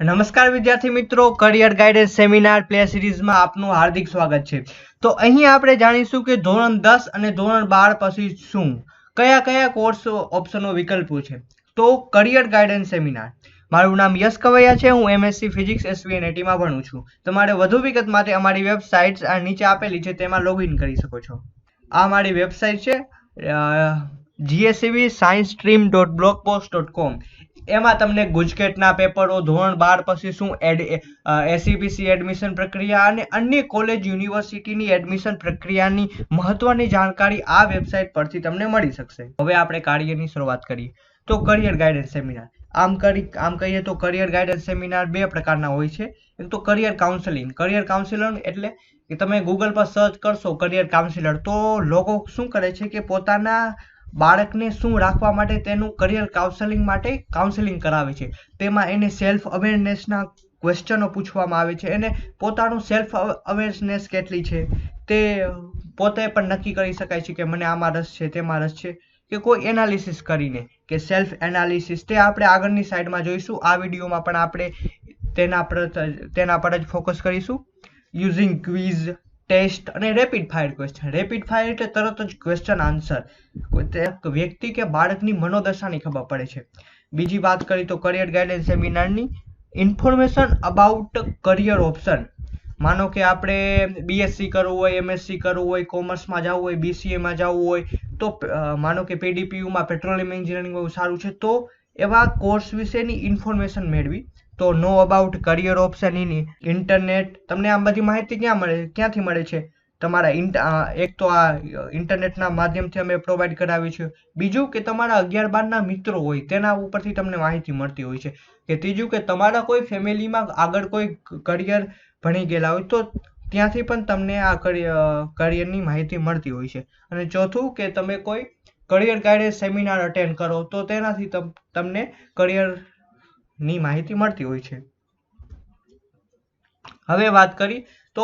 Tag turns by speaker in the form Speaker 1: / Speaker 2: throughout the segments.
Speaker 1: નમસ્કાર વિદ્યાર્થી મિત્રો કરિયર ગાઈડન્સ સેમિનાર પ્લે સિરીઝમાં આપનું હાર્દિક સ્વાગત છે. તો અહીં આપણે જાણીશું કે ધોરણ દસ અને ધોરણ બાર પછી શું, કયા કયા કોર્સ ઓપ્શનો વિકલ્પો છે. તો કરિયર ગાઈડન્સ સેમિનાર મારું નામ યશ કવૈયા છે, હું એમએસસી ફિઝિક્સ એસવીએનએટીમાં ભણું છું. તમારે વધુ વિગત માટે અમારી વેબસાઇટ નીચે આપેલી છે, તેમાં લોગિન કરી શકો છો. આ મારી વેબસાઇટ છે GSCB science stream dot blog post dot com એમાં તમને ગુજકેટના પેપરો, ધોરણ બાર પછી શું એડ એસીબીસી એડમિશન પ્રક્રિયા અને અન્ય કોલેજ યુનિવર્સિટીની એડમિશન પ્રક્રિયાની મહત્વની જાણકારી આ વેબસાઇટ પરથી તમને મળી શકશે. હવે આપણે કાર્યની શરૂઆત કરીએ. તો કરિયર ગાઈડન્સ સેમિનાર આમ કરી, આમ કહીએ તો કરિયર ગાઈડન્સ સેમિનાર બે પ્રકારના હોય છે. એક તો કરિયર કાઉન્સેલિંગ કરિયર કાઉન્સેલર એટલે કે તમે ગૂગલ પર સર્ચ કરશો કરિયર કાઉન્સિલર તો લોકો શું કરે છે કે પોતાના બાળકને શું રાખવા માટે તેનું કરિયર કાઉન્સેલિંગ માટે કાઉન્સેલિંગ કરાવે છે? તેમાં એને સેલ્ફ અવેરનેસના ક્વેશ્ચનો પૂછવામાં આવે છે. એને પોતાનું સેલ્ફ અવેરનેસ કેટલી છે? તે પોતે પણ નક્કી કરી શકાય છે કે મને આમાં રસ છે, તેમાં રસ છે કે કોઈ એનાલિસિસ કરીને કે સેલ્ફ એનાલિસિસ તે આપણે આગળની સાઈડમાં જોઈશું. આ વિડીયોમાં પણ આપણે તેના પર તેના પર જ ફોકસ કરીશું. યુઝિંગ ક્વિઝ ટેસ્ટ અને rapid fire question rapid fire એટલે તરત જ ક્વેશ્ચન આન્સર વ્યક્તિ કે બાળકની મનોદશાની ખબર પડે છે. બીજી વાત કરી તો કરિયર ગાઈડન્સ સેમિનારની ઇન્ફોર્મેશન અબાઉટ કરિયર ઓપ્શન માનો કે આપણે બીએસસી કરવું હોય એમએસસી કરવું હોય કોમર્સમાં જવું હોય બીસીએમાં જવું હોય, તો માનો કે પીડીપીયુમાં પેટ્રોલિયમ એન્જિનિયરિંગ સારું છે, તો એવા કોર્સ વિશેની ઇન્ફોર્મેશન મેળવી. તો know about career option in internet તમને આ બધી માહિતી ક્યાં મળે? ક્યાંથી મળે છે? તમારા એક તો આ ઇન્ટરનેટના માધ્યમથી અમે પ્રોવાઈડ કરાવી છે બીજું કે તમારા અગિયાર બારના મિત્રો હોય, તેના ઉપરથી તમને માહિતી મળતી હોય છે. કે ત્રીજું કે તમારા કોઈ ફેમિલીમાં આગળ કોઈ કરિયર ભણી ગયેલા હોય, તો ત્યાંથી પણ તમને આ કરિયરની માહિતી મળતી હોય છે. અને ચોથું કે તમે કોઈ કરિયર ગાઈડન્સ સેમિનાર અટેન્ડ કરો, તો તેનાથી તમને કરિયરની માહિતી મળતી હોય છે. હવે વાત કરી, તો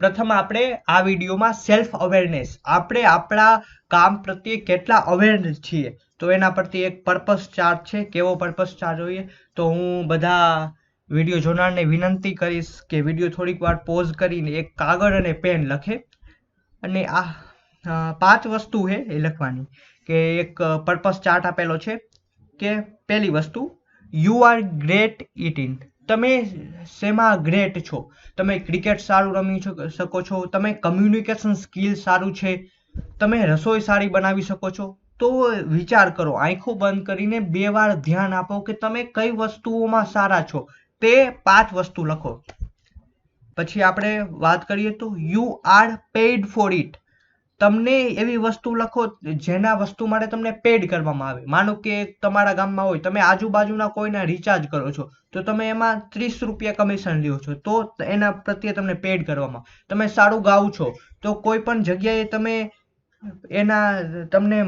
Speaker 1: પ્રથમ આપણે આ વિડીયોમાં સેલ્ફ અવેરનેસ આપણે આપણા કામ પ્રત્યે કેટલા અવેર છીએ. તો એના પરથી એક પર્પસ ચાર્ટ છે, કેવો પર્પસ ચાર્ટ જોઈએ? તો હું બધા વીડિયો જોનારને વિનંતી કરીશ કે વીડિયો થોડીક વાર પોઝ કરીને એક કાગળ અને પેન લખે. અને આ પાંચ વસ્તુ છે એ લખવાની, કે એક પર્પસ ચાર્ટ આપેલો છે, કે પહેલી વસ્તુ you are great it in તમે શેમાં ગ્રેટ છો? તમે ક્રિકેટ સારું રમી શકો છો. તમે કમ્યુનિકેશન સ્કિલ સારું છે. તમે રસોઈ સારી બનાવી શકો છો. તો વિચાર કરો, આંખો બંધ કરીને બે વાર ધ્યાન આપો કે તમે કઈ વસ્તુઓમાં સારા છો. તે પાંચ વસ્તુ લખો. પછી આપણે વાત કરીએ તો you are paid for it તમને એવી વસ્તુ લખો જેના વસ્તુ માટે તમને પેડ કરવામાં આવે. માનો કે તમારા ગામમાં હોય, તમે આજુબાજુના કોઈના રિચાર્જ કરો છો, તો તમે એમાં ત્રીસ રૂપિયા કમિશન લ્યો છો, તો એના પ્રત્યે તમને પેડ કરવામાં તમે સારું ગાવ છો, તો કોઈ પણ જગ્યાએ તમે એના તમને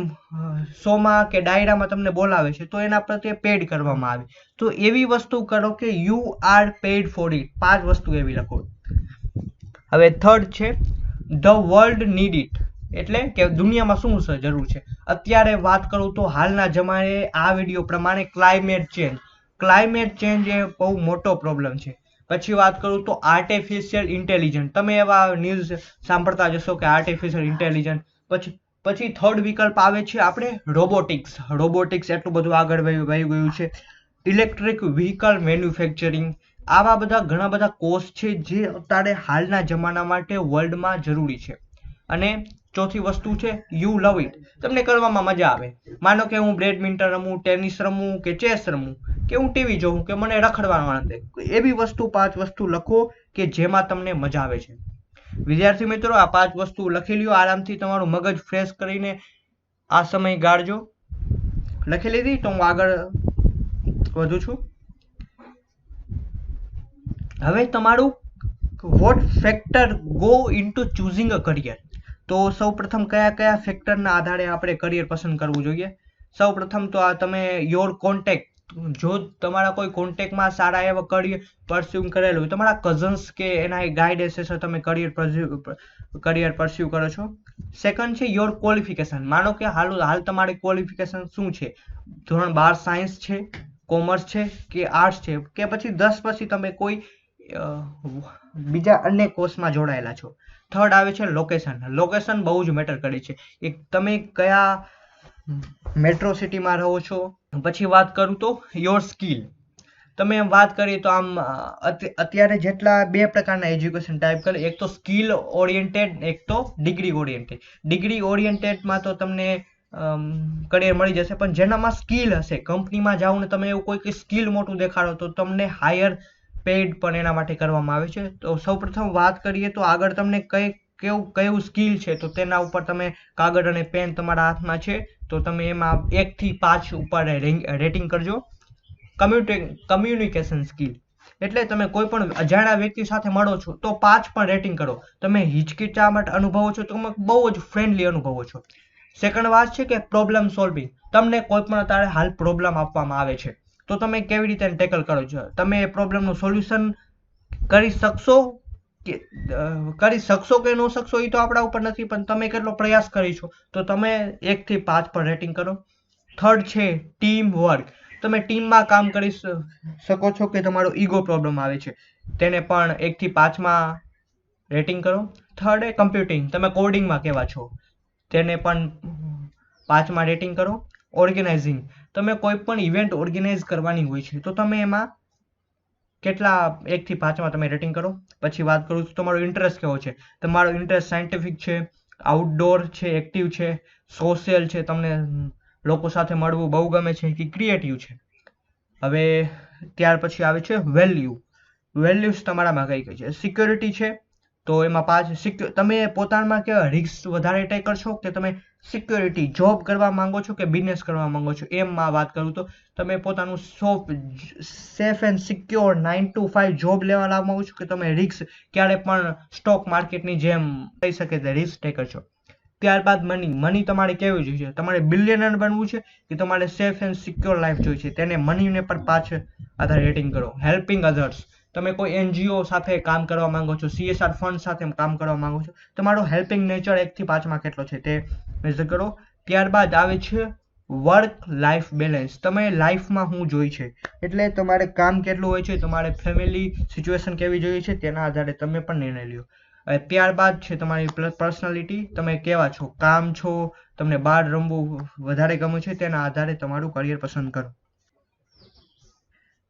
Speaker 1: શોમાં કે ડાયરામાં તમને બોલાવે છે, તો એના પ્રત્યે પેડ કરવામાં આવે. તો એવી વસ્તુ કરો કે you are paid for it પાંચ વસ્તુ એવી લખો. હવે થર્ડ છે ધ વર્લ્ડ નીડ ઇટ એટલે કે દુનિયામાં શું જરૂર છે? અત્યારે વાત કરું તો હાલના જમાને આ વીડિયો પ્રમાણે ક્લાઇમેટ ચેન્જ ક્લાઇમેટ ચેન્જ એ બહુ મોટો પ્રોબ્લેમ છે. પછી વાત કરું તો આર્ટિફિશિયલ ઇન્ટેલિજન્સ તમે એવા ન્યૂઝ સાંભળતા જશો કે આર્ટિફિશિયલ ઇન્ટેલિજન્સ પછી પછી થર્ડ વિકલ્પ આવે છે આપણે રોબોટિક્સ રોબોટિક્સ એટલું બધું આગળ વહી ગયું છે. ઇલેક્ટ્રિક વ્હીકલ મેન્યુફેક્ચરિંગ આવા બધા ઘણા બધા કોર્સ છે જે અત્યારે હાલના જમાના માટે વર્લ્ડમાં જરૂરી છે. અને ચોથી વસ્તુ છે યુ લવ ઇટ તમને કરવામાં મજા આવે. માનો કે હું બેડમિન્ટન રમું ટેનિસ રમું કે ચેસ રમું, કે હું ટીવી જોઉં, કે મને રખડવાનો આનંદ એવી વસ્તુ, પાંચ વસ્તુ લખો કે જેમાં તમને મજા આવે છે. વિદ્યાર્થી મિત્રો, આ પાંચ વસ્તુ લખી લ્યો, આરામથી તમારું મગજ ફ્રેશ કરીને આ સમય ગાળજો. લખી લીધી તો હું આગળ વધુ છું. હવે તમારું what factor go into choosing a career તો સૌ પ્રથમ કયા કયા ફેક્ટરના આધારે આપણે કરિયર પસંદ કરવું જોઈએ? સૌ પ્રથમ તો આ તમે યોર કોન્ટેક્ટ જો તમારા કોઈ કોન્ટેક્ટમાં સારા એવા કરિયર પરસ્યુ કરેલું હોય, તમારા કઝન્સ કે એના ગાઈડન્સ હેઠળ તમે કરિયર કરિયર પરસ્યુ કરો છો. સેકન્ડ છે યોર ક્વોલિફિકેશન માનો કે હાલ હાલ તમારી ક્વોલિફિકેશન શું છે? ધોરણ બાર સાયન્સ છે કોમર્સ છે કે આર્ટ્સ છે? કે પછી દસ પછી તમે કોઈ બીજા અન્ય કોર્સમાં જોડાયેલા છો. થર્ડ આવે છે લોકેશન લોકેશન બહુ જ મેટર કરે છે. એક તમે કયા મેટ્રો સિટીમાં રહો છો? પછી વાત કરું તો યોર સ્કિલ તમે વાત કરીએ તો આમ અત્યારે જેટલા બે પ્રકારના એજ્યુકેશન ટાઈપ કરે, એક તો સ્કિલ ઓરિએન્ટેડ એક તો ડિગ્રી ઓરિએન્ટેડ ડિગ્રી ઓરિએન્ટેડમાં તો તમને કરિયર મળી જશે, પણ જેનામાં સ્કિલ હશે કંપનીમાં જાઓ ને તમે એવું કોઈ સ્કિલ મોટું દેખાડો તો તમને હાયર પેડ પણ એના માટે કરવામાં આવે છે. તો સૌપ્રથમ વાત કરીએ તો આગળ તમને કઈ, કેવું, કયું સ્કિલ છે? તો તેના ઉપર તમે કાગળ અને પેન તમારા હાથમાં છે. તો તમે એમાં એકથી પાંચ ઉપર રેટિંગ કરજો. કમ્યુનિકેશન સ્કિલ એટલે તમે કોઈ પણ અજાણ્યા વ્યક્તિ સાથે મળો છો, તો પાંચ પણ રેટિંગ કરો. તમે હિચકિચામટ અનુભવો છો, તો તમે બહુ જ ફ્રેન્ડલી અનુભવો છો. સેકન્ડ વાત છે કે પ્રોબ્લેમ સોલ્વિંગ તમને કોઈ પણ અત્યારે હાલ પ્રોબ્લેમ આપવામાં આવે છે. તો તમે કેવી રીતે ટેકલ કરો છો? તમે એ પ્રોબ્લેમનું સોલ્યુશન કરી શકશો કે કરી શકશો કે ન શકશો એ તો આપણા ઉપર નથી, પણ તમે કેટલો પ્રયાસ કરી છો? તો તમે એકથી પાંચ પર રેટિંગ કરો. થર્ડ છે ટીમ વર્ક તમે ટીમમાં કામ કરી શકો છો કે તમારો ઈગો પ્રોબ્લેમ આવે છે. તેને પણ એકથી પાંચમાં રેટિંગ કરો. થર્ડ એ કમ્પ્યુટિંગ તમે કોડિંગમાં કેવા છો? તેને પણ પાંચમાં રેટિંગ કરો. ઓર્ગેનાઇઝિંગ તમે કોઈ પણ ઇવેન્ટ ઓર્ગેનાઇઝ કરવાની હોય છે, તો તમે એમાં કેટલા એકથી પાંચમાં તમે રેટિંગ કરો. પછી વાત કરું તો તમારો ઇન્ટરેસ્ટ કેવો છે? તમારો ઇન્ટરેસ્ટ સાયન્ટિફિક છે આઉટડોર છે એક્ટિવ છે સોશિયલ છે, તમને લોકો સાથે મળવું બહુ ગમે છે કે ક્રિએટિવ છે. હવે ત્યાર પછી આવે છે વેલ્યુ વેલ્યુઝ તમારામાં કઈ કઈ છે? સિક્યોરિટી છે તો એમાં પાંચ સિક્યોર તમે પોતાના કેવા રિસ્ક વધારે ટેક કરશો કે તમે સિક્યોરિટી જોબ કરવા માંગો છો કે બિઝનેસ કરવા માંગો છો? એમાં વાત કરું તો તમે પોતાનું સોફ safe and secure nine to five job લેવા માંગો છો કે તમે રિક્સ ક્યારે પણ સ્ટોક માર્કેટની જેમ કહી શકે તે રિસ્ક ટેકર છો ત્યારબાદ મની મની તમારે કેવું જોઈએ? તમારે બિલિયનર બનવું છે કે તમારે સેફ એન્ડ સિક્યોર લાઈફ જોઈએ છે? તેને મનીને પણ પાછળ આધાર રેટિંગ કરો. હેલ્પિંગ અધર્સ તમે કોઈ એનજીઓ સાથે કામ કરવા માંગો છો સીએસઆર ફંડ સાથે કામ કરવા માંગો છો, તમારો હેલ્પિંગ નેચર એકથી પાંચમાં કેટલો છે તે મેઝર કરો. ત્યારબાદ આવે છે વર્ક લાઈફ બેલેન્સ તમે લાઈફમાં શું જોઈ છે, એટલે તમારે કામ કેટલું હોય છે, તમારે ફેમિલી સિચ્યુએશન કેવી જોઈએ છે તેના આધારે તમે પણ નિર્ણય લ્યો. ત્યારબાદ છે તમારી પર્સનાલિટી તમે કેવા છો, કામ છો, તમને બહાર રમવું વધારે ગમે છે તેના આધારે તમારું કરિયર પસંદ કરો.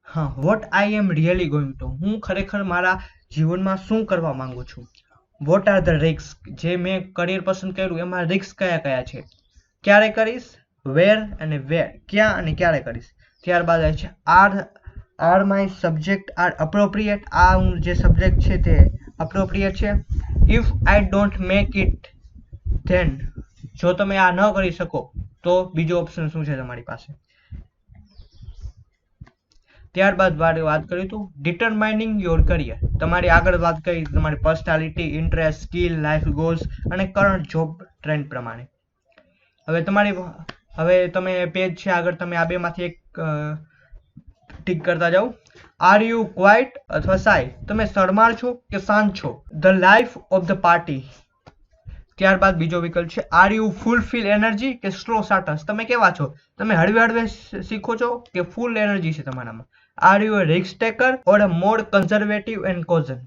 Speaker 1: હા what I am really going to હું ખરેખર મારા જીવનમાં શું કરવા માંગુ છું? વોટ આર ધ રિસ્ક જે મેં કરિયર પસંદ કર્યું, એમાં રિસ્ક કયા કયા છે? ક્યારે કરીશ? વેર અને વેર ક્યાં અને ક્યારે કરીશ? ત્યારબાદ આવે છે are are my subject are appropriate આ હું જે સબ્જેક્ટ છે તે અપ્રોપ્રિએટ છે. If I don't make it then જો તમે આ ન કરી શકો, તો બીજો ઓપ્શન શું છે તમારી પાસે? ત્યારબાદ મારે વાત કરી તો ડિટરમાઇનિંગ યોર કરિયર તમારી આગળ વાત કરી, તમારી personality interest skill life goals અને કરંટ જોબ ટ્રેન્ડ પ્રમાણે. હવે તમારી હવે તમે પેજ છે, આગળ તમે આ બેમાંથી એક ટીક કરતા જાઓ. આર યુ ક્વાઇટ અથવા સાય તમે શરમાળ છો કે શાંત છો? The life of the party ત્યારબાદ બીજો વિકલ્પ છે આર યુ ફૂલફિલ એનર્જી કે સ્લો સ્ટાર્ટર્સ તમે કેવા છો? તમે હળવે હળવે શીખો છો કે ફૂલ એનર્જી છે તમારામાં? Are you risk taker or more conservative and કોઝન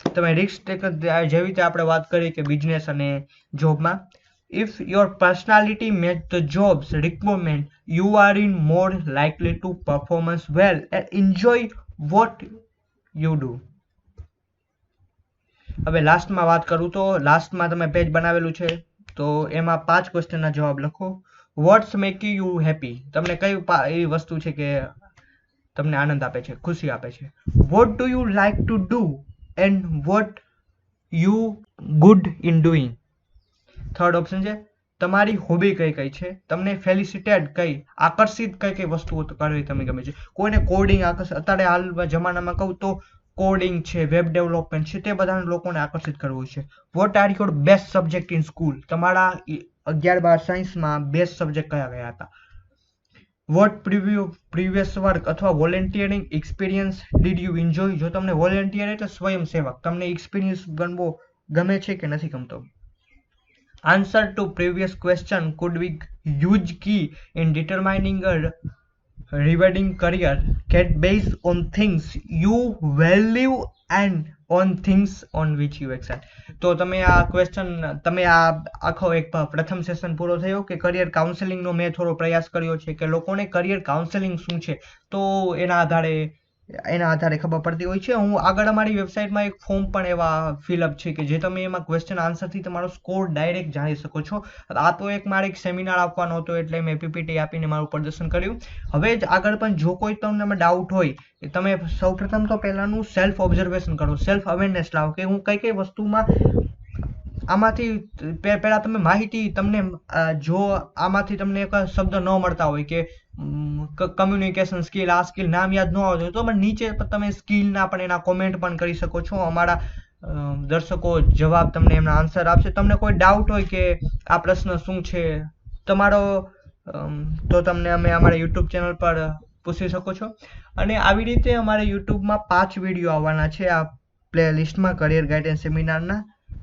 Speaker 1: તમે રિસ્ક ટેકર જેવી રીતે આપણે વાત કરી કે બિઝનેસ અને જોબમાં if your personality match the jobs requirement you are in more likely to performance well and enjoy what you do હવે લાસ્ટમાં વાત કરું તો લાસ્ટમાં તમે પેજ બનાવેલું છે, તો એમાં પાંચ ક્વેશ્ચનના જવાબ લખો. વોટ્સ મેક યુ હેપી તમને કઈ એવી વસ્તુ છે કે તમને આનંદ આપે છે, ખુશી આપે છે. What do you like to do and what you good in doing third option છે, તમારી હોબી કઈ કઈ છે? તમને ફેલિસિટેડ કઈ, આકર્ષિત કઈ કઈ વસ્તુઓ કરવી તમે ગમે છે. કોઈને કોડિંગ આકર્ષિત અત્યારે હાલમાં જમાનામાં કહું તો કોડિંગ છે વેબ ડેવલપમેન્ટ છે, તે બધા લોકોને આકર્ષિત કરવું છે. What are your best subject in school તમારા અગિયાર બાર સાયન્સમાં બેસ્ટ સબ્જેક્ટ કયા કયા હતા? વોટ પ્રિવ્યુ પ્રિવિયસ વર્ક અથવા volunteering experience did you enjoy જો તમને વોલેન્ટિયર એટલે સ્વયંસેવક, તમને એક્સપિરિયન્સ ગણવો ગમે છે કે નથી ગમતો? Answer to previous question could be use key in determining rewarding career, get based on things you value and on things on which you excel. તો તમે આ ક્વેશ્ચન તમે આ આખો એક પ્રથમ સેશન પૂરો થયો કે કરિયર કાઉન્સેલિંગનો મેં થોડો પ્રયાસ કર્યો છે કે લોકોને કરિયર કાઉન્સેલિંગ શું છે? તો એના આધારે એના આધારે ખબર પડતી હોય છે. હું આગળ અમારી વેબસાઇટમાં એક ફોર્મ પણ એવા ફિલઅપ છે કે જે તમે એમાં ક્વેશ્ચન આન્સરથી તમારો સ્કોર ડાયરેક્ટ જાણી શકો છો. આ તો એક મારે એક સેમિનાર આપવાનો હતો એટલે મેં પીપીટી આપીને મારું પ્રદર્શન કર્યું. હવે જ આગળ પણ જો કોઈ તમને ડાઉટ હોય તમે સૌપ્રથમ તો પહેલાંનું સેલ્ફ ઓબ્ઝર્વેશન કરો સેલ્ફ અવેરનેસ લાવો કે હું કઈ કઈ વસ્તુમાં આમાંથી પહેલાં તમે માહિતી તમને જો આમાંથી તમને એક શબ્દ ન મળતા હોય કે કમ્યુનિકેશન સ્કિલ આ સ્કિલ નામ યાદ ન આવતું તો નીચે તમે સ્કિલના પણ એના કોમેન્ટ પણ કરી શકો છો. અમારા દર્શકો જવાબ તમને એમના આન્સર આપશે. તમને કોઈ ડાઉટ હોય કે આ પ્રશ્ન શું છે, તમારો તો તમને અમે અમારા યુટ્યુબ ચેનલ પર પૂછી શકો છો. અને આવી રીતે અમારે યુટ્યુબમાં પાંચ વીડિયો આવવાના છે. આ પ્લે લિસ્ટમાં કરિયર ગાઈડન્સ સેમિનારના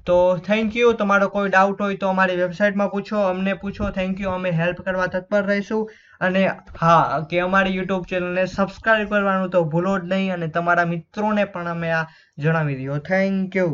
Speaker 1: તો થેન્ક યુ તમારો કોઈ ડાઉટ હોય તો અમારી વેબસાઇટમાં પૂછો, અમને પૂછો. થેન્ક યુ અમે હેલ્પ કરવા તત્પર રહીશું. અને હા, કે અમારી યુટ્યુબ ચેનલને સબસ્ક્રાઈબ કરવાનું તો ભૂલો જ નહીં અને તમારા મિત્રોને પણ અમે આ જણાવી દો થેન્ક યુ